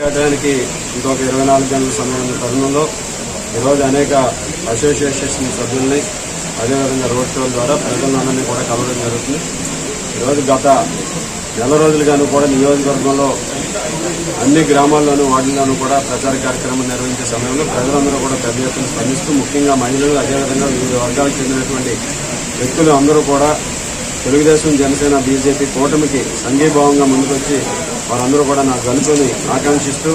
చేయడానికి ఇంకొక ఇరవై నాలుగు గంటల సమయం తరుణంలో ఈరోజు అనేక అసోసియేషన్ సభ్యుల్ని అదేవిధంగా రోడ్ షోల ద్వారా ప్రజలందరినీ కూడా కలవడం జరుగుతుంది. ఈరోజు గత నెల రోజులుగాను కూడా నియోజకవర్గంలో అన్ని గ్రామాల్లోనూ వార్డుల్లోనూ కూడా ప్రచార కార్యక్రమం నిర్వహించే సమయంలో ప్రజలందరూ కూడా పెద్ద ఎత్తున స్పందిస్తూ ముఖ్యంగా మహిళలు అదేవిధంగా వివిధ వర్గాలకు చెందినటువంటి వ్యక్తులు అందరూ కూడా తెలుగుదేశం జనసేన బీజేపీ కూటమికి సంఘీభావంగా ముందుకొచ్చి వారందరూ కూడా నా గనుకొని ఆకాంక్షిస్తూ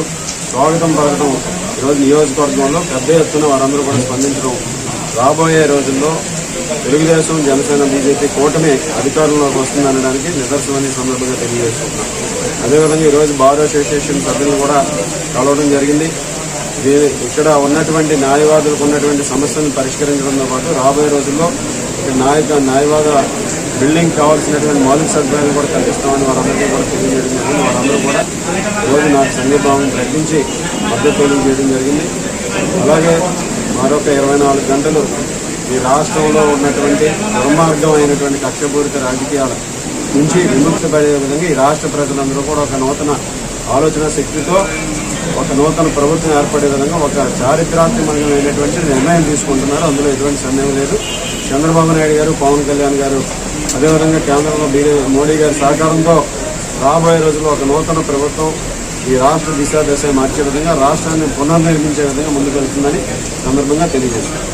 స్వాగతం పలకడం ఈరోజు నియోజకవర్గంలో పెద్ద ఎత్తున వారందరూ కూడా స్పందించడం. రాబోయే రోజుల్లో తెలుగుదేశం జనసేన బీజేపీ కూటమి అధికారంలోకి వస్తుందనడానికి నిదర్శనమని సందర్భంగా తెలియజేసుకుంటున్నాం అదేవిధంగా ఈరోజు బార్ అసోసియేషన్ సభ్యులు కూడా కలవడం జరిగింది. దీని ఇక్కడ ఉన్నటువంటి న్యాయవాదులకు ఉన్నటువంటి సమస్యలను పరిష్కరించడంతో పాటు రాబోయే రోజుల్లో ఇక్కడ నాయక న్యాయవాద బిల్డింగ్ కావాల్సినటువంటి మౌలిక సదుపాయాలు కూడా కల్పిస్తామని వారందరికీ కూడా తెలియజేయడం జరిగింది. వారందరూ కూడా ఈరోజు నాకు సంఘీభావం ప్రకటించి మద్దతు తెలియజేయడం జరిగింది. అలాగే మరొక ఇరవై నాలుగు గంటలు ఈ రాష్ట్రంలో ఉన్నటువంటి దుర్మార్గమైనటువంటి కక్షపూరిత రాజకీయాల నుంచి విముక్తి పడే విధంగా ఈ రాష్ట్ర ప్రజలందరూ కూడా ఒక నూతన ఆలోచన శక్తితో ఒక నూతన ప్రభుత్వం ఏర్పడే విధంగా ఒక చారిత్రాత్మకమైనటువంటి నిర్ణయం తీసుకుంటున్నారు. అందులో ఎటువంటి సందేహం లేదు. చంద్రబాబు నాయుడు గారు పవన్ కళ్యాణ్ గారు అదేవిధంగా కేంద్రంలో బీ మోడీ గారి సహకారంతో రాబోయే రోజుల్లో ఒక నూతన ప్రభుత్వం ఈ రాష్ట్ర దిశా దశ మార్చే విధంగా రాష్ట్రాన్ని పునర్నిర్మించే విధంగా ముందుకు వెళ్తుందని సందర్భంగా తెలియజేశారు